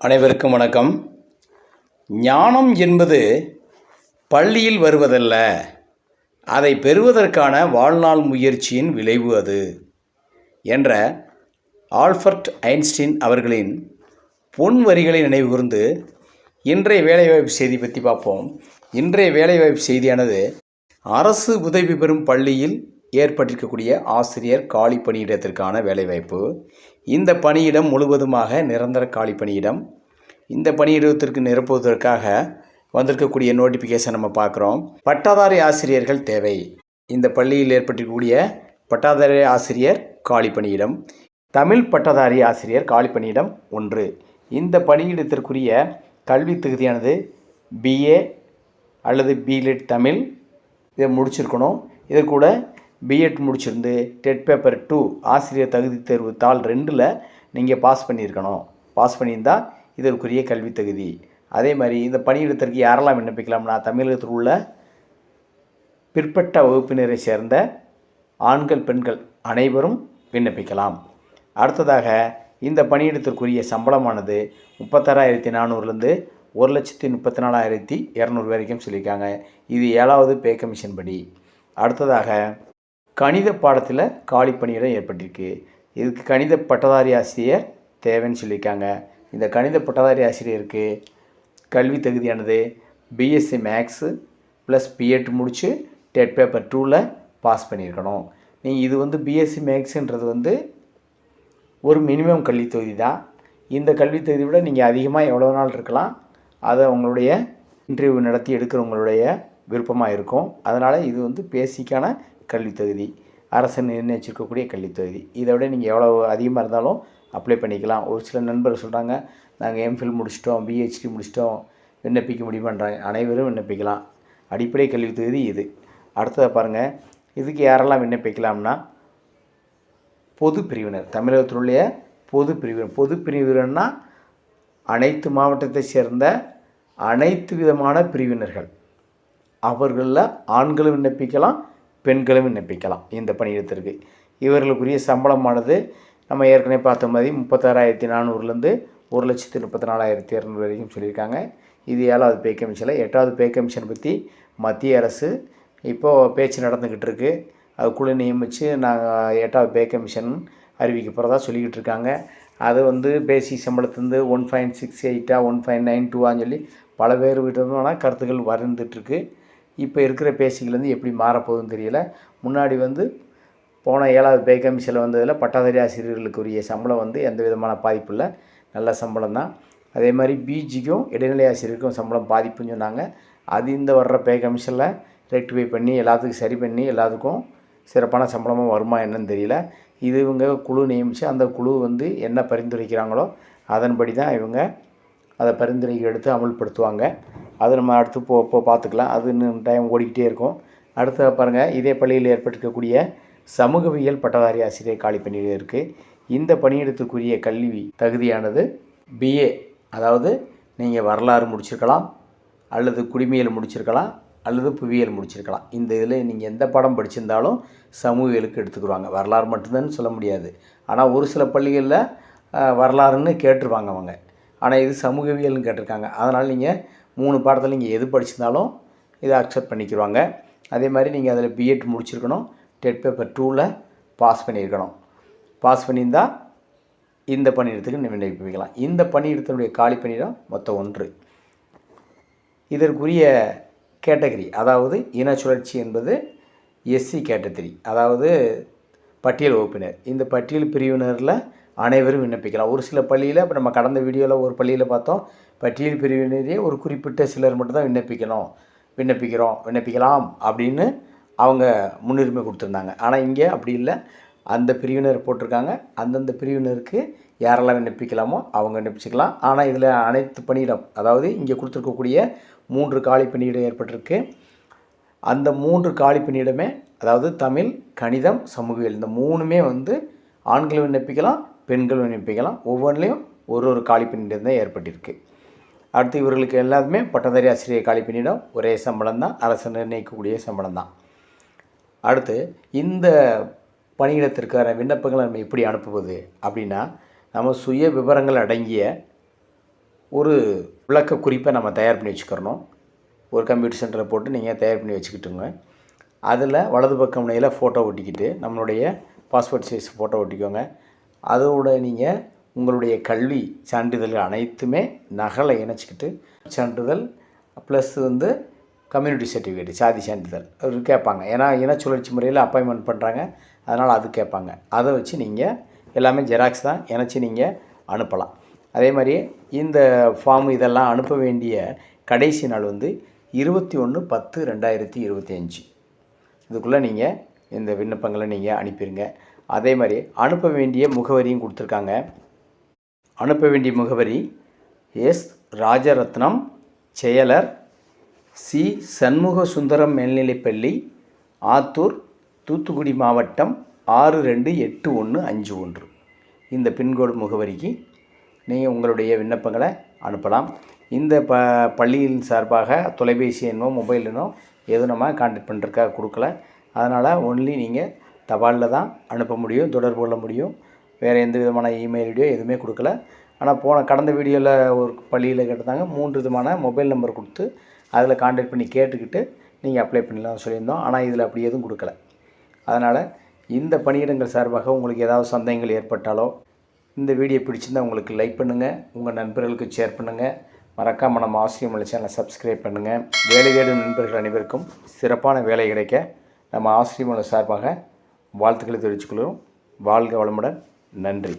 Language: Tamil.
அனைவருக்கும் வணக்கம். ஞானம் என்பது பள்ளியில் வருவதல்ல அதை பெறுவதற்கான வாழ்நாள் முயற்சியின் விளைவு அது என்ற ஆல்ஃபர்ட் ஐன்ஸ்டீன் அவர்களின் பொன் வரிகளை நினைவுகூர்ந்து இன்றைய வேலைவாய்ப்பு செய்தி பற்றி பார்ப்போம். இன்றைய வேலைவாய்ப்பு செய்தியானது அரசு உதவி பெறும் பள்ளியில் ஏற்பட்டிருக்கக்கூடிய ஆசிரியர் காலி பணியிடத்திற்கான வேலைவாய்ப்பு. இந்த பணியிடம் முழுவதுமாக நிரந்தர காலி பணியிடம். இந்த பணியிடத்திற்கு நிரப்புவதற்காக வந்திருக்கக்கூடிய நோட்டிஃபிகேஷன் நம்ம பார்க்குறோம். பட்டாதாரி ஆசிரியர்கள் தேவை. இந்த பள்ளியில் ஏற்பட்டிருக்கக்கூடிய பட்டாதாரி ஆசிரியர் காலி பணியிடம். தமிழ் பட்டதாரி ஆசிரியர் காலி பணியிடம் ஒன்று. இந்த பணியிடத்திற்குரிய கல்வி தகுதியானது பிஏ அல்லது பிலிட் தமிழ். இதை முடிச்சிருக்கணும். இது கூட பிஎட் முடிச்சிருந்து டெட் பேப்பர் டூ ஆசிரியர் தகுதி தேர்வு தாள் ரெண்டில் நீங்கள் பாஸ் பண்ணியிருக்கணும். பாஸ் பண்ணியிருந்தால் இதற்குரிய கல்வி தகுதி. அதே மாதிரி இந்த பணியிடத்திற்கு யாரெல்லாம் விண்ணப்பிக்கலாம்னா தமிழகத்தில் உள்ள பிற்பட்ட வகுப்பினரை சேர்ந்த ஆண்கள் பெண்கள் அனைவரும் விண்ணப்பிக்கலாம். அடுத்ததாக இந்த பணியிடத்திற்குரிய சம்பளமானது முப்பத்தாறாயிரத்தி நானூறுலேருந்து ஒரு லட்சத்தி முப்பத்தி நாலாயிரத்தி இரநூறு வரைக்கும் சொல்லியிருக்காங்க. இது ஏழாவது பே கமிஷன் படி. அடுத்ததாக கணித பாடத்தில் காலி பணியிடம் ஏற்பட்டிருக்கு. இதுக்கு கணித பட்டதாரி ஆசிரியர் தேவைன்னு சொல்லியிருக்காங்க. இந்த கணித பட்டதாரி ஆசிரியருக்கு கல்வி தகுதியானது BSc maths plus B Ed முடித்து டெட் பேப்பர் டூவில் பாஸ் பண்ணியிருக்கணும். நீங்கள் இது வந்து பிஎஸ்சி மேக்ஸுன்றது வந்து ஒரு மினிமம் கல்வி தொகுதி தான். இந்த கல்வி தொகுதி விட நீங்கள் அதிகமாக எவ்வளோ நாள் இருக்கலாம். அதை உங்களுடைய இன்டர்வியூ நடத்தி எடுக்கிறவங்களுடைய விருப்பமாக இருக்கும். அதனால் இது வந்து பேசிக்கான கல்வி தகுதி அரசு நிர்ணயிச்சிருக்கக்கூடிய கல்வி தகுதி இதை விட நீங்கள் எவ்வளோ அதிகமாக இருந்தாலும் அப்ளை பண்ணிக்கலாம். ஒரு சில நண்பர்கள் சொல்கிறாங்க நாங்கள் எம்ஃபில் முடிச்சிட்டோம் பிஹெச்டி முடிச்சிட்டோம் விண்ணப்பிக்க முடியுமான்றாங்க. அனைவரும் விண்ணப்பிக்கலாம். அடிப்படை கல்வி தகுதி இது. அடுத்ததை பாருங்கள் இதுக்கு யாரெல்லாம் விண்ணப்பிக்கலாம்னா பொது பிரிவினர். தமிழகத்தினுடைய பொது பிரிவினர். பொது பிரிவினர்னா அனைத்து மாவட்டத்தை சேர்ந்த அனைத்து விதமான பிரிவினர்கள். அவர்களில் ஆண்களும் விண்ணப்பிக்கலாம் பெண்களும் விண்ணப்பிக்கலாம் இந்த பணியிடத்திற்கு இவர்களுக்குரிய சம்பளமானது நம்ம ஏற்கனவே பார்த்த மாதிரி முப்பத்தாறாயிரத்தி நானூறுலேருந்து ஒரு லட்சத்தி முப்பத்தி நாலாயிரத்தி இரநூறு வரைக்கும் சொல்லியிருக்காங்க. இது ஏழாவது பே கமிஷனில் எட்டாவது பே கமிஷன் பற்றி மத்திய அரசு இப்போது பேச்சு நடந்துக்கிட்டு இருக்குது அது குழு நியமித்து நாங்கள் எட்டாவது பே கமிஷன் அறிவிக்க போகிறதா சொல்லிக்கிட்டு இருக்காங்க. அது வந்து பேசிக் சம்பளத்துலேருந்து ஒன் பாயிண்ட் சிக்ஸ் எயிட்டா ஒன் பாயிண்ட் நைன் டூவான்னு சொல்லி பல பேர் விதமான கருத்துக்கள் வருந்துட்டுருக்கு இப்போ இருக்கிற பேசிக்கிலேருந்து எப்படி மாறப்போகுதுன்னு தெரியல. முன்னாடி வந்து போன ஏழாவது பே கமிஷனில் வந்ததில் பட்டாதாரி ஆசிரியர்களுக்குரிய சம்பளம் வந்து எந்த விதமான பாதிப்பு இல்லை. நல்ல சம்பளம் தான். அதே மாதிரி பிஜிக்கும் இடைநிலை ஆசிரியருக்கும் சம்பளம் பாதிப்புன்னு சொன்னாங்க. அது இந்த வர்ற பே கமிஷனில் ரெக்டிஃபை பண்ணி எல்லாத்துக்கும் சரி பண்ணி எல்லாத்துக்கும் சிறப்பான சம்பளமாக வருமா என்னன்னு தெரியல. இது இவங்க குழு நியமித்து அந்த குழு வந்து என்ன பரிந்துரைக்கிறாங்களோ அதன்படி தான் இவங்க அதை பரிந்துரைக்கு எடுத்து அமல்படுத்துவாங்க. அது நம்ம அடுத்து போ போ பார்த்துக்கலாம். அது இன்னும் டைம் ஓடிக்கிட்டே இருக்கும். அடுத்த பாருங்கள் இதே பள்ளியில் ஏற்பட்டிருக்கக்கூடிய சமூகவியல் பட்டதாரி ஆசிரியர் காலி பணியில் இருக்குது இந்த பணியிடத்துக்குரிய கல்வி தகுதியானது பிஏ அதாவது நீங்கள் வரலாறு முடிச்சிருக்கலாம் அல்லது குடிமையல் முடிச்சிருக்கலாம் அல்லது புவியியல் முடிச்சிருக்கலாம். இந்த இதில் நீங்கள் எந்த பாடம் படிச்சிருந்தாலும் சமூகவியலுக்கு எடுத்துக்கிடுவாங்க வரலாறு மட்டும்தான் சொல்ல முடியாது. ஆனால் ஒரு சில பள்ளிகளில் வரலாறுன்னு கேட்டுருவாங்க அவங்க. ஆனால் இது சமூகவியல்னு கேட்டிருக்காங்க. அதனால் நீங்கள் மூணு பாடத்தில் நீங்கள் எது படிச்சிருந்தாலும் இதை அக்செப்ட் பண்ணிக்கிடுவாங்க அதே மாதிரி நீங்கள் அதில் பிஎட் முடிச்சிருக்கணும். டெட் பேப்பர் டூவில் பாஸ் பண்ணியிருக்கணும். பாஸ் பண்ணியிருந்தால் இந்த பணியிடத்துக்கு விண்ணப்பிக்கலாம். இந்த பணியிடத்தினுடைய காலி பணியிடம் மொத்தம் ஒன்று. இதற்குரிய கேட்டகரி அதாவது இன சுழற்சி என்பது எஸ்சி கேட்டகரி அதாவது பட்டியல் வகுப்பினர். இந்த பட்டியல் பிரிவினரில் அனைவரும் விண்ணப்பிக்கலாம். ஒரு சில பள்ளியில் இப்போ நம்ம கடந்த வீடியோவில் ஒரு பள்ளியில் பார்த்தோம். பட்டியல் பிரிவினரே ஒரு குறிப்பிட்ட சிலர் மட்டும்தான் விண்ணப்பிக்கணும். விண்ணப்பிக்கிறோம் விண்ணப்பிக்கலாம் அப்படின்னு அவங்க முன்னுரிமை கொடுத்துருந்தாங்க. ஆனால் இங்கே அப்படி இல்லை. அந்த பிரிவினர் போட்டிருக்காங்க. அந்தந்த பிரிவினருக்கு யாரெல்லாம் விண்ணப்பிக்கலாமோ அவங்க விண்ணப்பிச்சுக்கலாம். ஆனால் இதில் அனைத்து பணியிடம் அதாவது இங்கே கொடுத்துருக்கக்கூடிய மூன்று காலி பணியிடம் ஏற்பட்டிருக்கு. அந்த மூன்று காலி பணியிடமே அதாவது தமிழ் கணிதம் சமூகவியல் இந்த மூணுமே வந்து ஆண்களும் விண்ணப்பிக்கலாம் பெண்கள் விண்ணப்பிக்கலாம் ஒவ்வொன்றிலையும் ஒரு ஒரு காலி பணியிடம் தான் ஏற்பட்டிருக்கு. அடுத்து இவர்களுக்கு எல்லாத்துமே பட்டதாரி ஆசிரியர் காலி பணியிடம் ஒரே சம்பளம் தான். அரசு நிர்ணயிக்கக்கூடிய சம்பளம் தான். அடுத்து இந்த பணியிடத்திற்கான விண்ணப்பங்களை நம்ம எப்படி அனுப்புவது அப்படின்னா நம்ம சுய விவரங்கள் அடங்கிய ஒரு விளக்க குறிப்பை நம்ம தயார் பண்ணி வச்சுக்கிறணும். ஒரு கம்ப்யூட்டர் சென்டரில் போட்டு நீங்கள் தயார் பண்ணி வச்சுக்கிட்டுங்க. அதில் வலது பக்கம் முனையில் ஃபோட்டோ ஒட்டிக்கிட்டு நம்மளுடைய பாஸ்போர்ட் சைஸ் ஃபோட்டோ ஒட்டிக்கோங்க. அதோட நீங்கள் உங்களுடைய கல்வி சான்றிதழ்கள் அனைத்துமே நகலை இணைச்சிக்கிட்டு சான்றிதழ் ப்ளஸ் வந்து கம்யூனிட்டி சர்டிஃபிகேட் சாதி சான்றிதழ் அவர் கேட்பாங்க. ஏன்னா இன சுழற்சி முறையில் அப்பாயின்மெண்ட் பண்ணுறாங்க அதனால் அது கேட்பாங்க. அதை வச்சு நீங்கள் எல்லாமே ஜெராக்ஸ் தான் இணைச்சி நீங்கள் அனுப்பலாம். அதே மாதிரி இந்த ஃபார்ம் இதெல்லாம் அனுப்ப வேண்டிய கடைசி நாள் வந்து இருபத்தி ஒன்று பத்து ரெண்டாயிரத்தி இருபத்தி அஞ்சு. இதுக்குள்ளே நீங்கள் இந்த விண்ணப்பங்களை நீங்கள் அனுப்பிடுங்க அதே மாதிரி அனுப்ப வேண்டிய முகவரியும் கொடுத்துருக்காங்க. அனுப்ப வேண்டிய முகவரி எஸ். ராஜரத்னம் செயலர் சி. சண்முக சுந்தரம் மேல்நிலைப்பள்ளி ஆத்தூர் தூத்துக்குடி மாவட்டம் ஆறு ரெண்டு எட்டு ஒன்று அஞ்சு ஒன்று. இந்த பின்கோடு முகவரிக்கு நீங்கள் உங்களுடைய விண்ணப்பங்களை அனுப்பலாம். இந்த ப பள்ளியின் சார்பாக தொலைபேசி எண்ணோ மொபைல் எண்ணோ எதுவும் நம்ம கான்டாக்ட் பண்ணுறதுக்காக கொடுக்கல. அதனால் ஒன்லி நீங்கள் தபாலில் தான் அனுப்ப முடியும் தொடர்பு கொள்ள முடியும். வேறு எந்த விதமான இமெயில் ஐடியோ எதுவுமே கொடுக்கல. ஆனால் போன கடந்த வீடியோவில் ஒரு பள்ளியில் கேட்டிருந்தாங்க மூன்று விதமான மொபைல் நம்பர் கொடுத்து அதில் காண்டாக்ட் பண்ணி கேட்டுக்கிட்டு நீங்கள் அப்ளை பண்ணலாம்னு சொல்லியிருந்தோம். ஆனால் இதில் அப்படி எதுவும் கொடுக்கல. அதனால் இந்த பணியிடங்கள் சார்பாக உங்களுக்கு ஏதாவது சந்தேகங்கள் ஏற்பட்டாலோ இந்த வீடியோ பிடிச்சிருந்தா உங்களுக்கு லைக் பண்ணுங்கள் உங்கள் நண்பர்களுக்கு ஷேர் பண்ணுங்கள் மறக்காம நம்ம ஆசிரியம் உள்ள சேனலை சப்ஸ்கிரைப் பண்ணுங்கள் வேலை தேடும் நண்பர்கள் அனைவருக்கும் சிறப்பான வேலை கிடைக்க நம்ம ஆசிரியம் சார்பாக வாழ்த்துக்களை தெரிவித்துக்கொள்கிறோம் வாழ்க வளமுடன். நன்றி.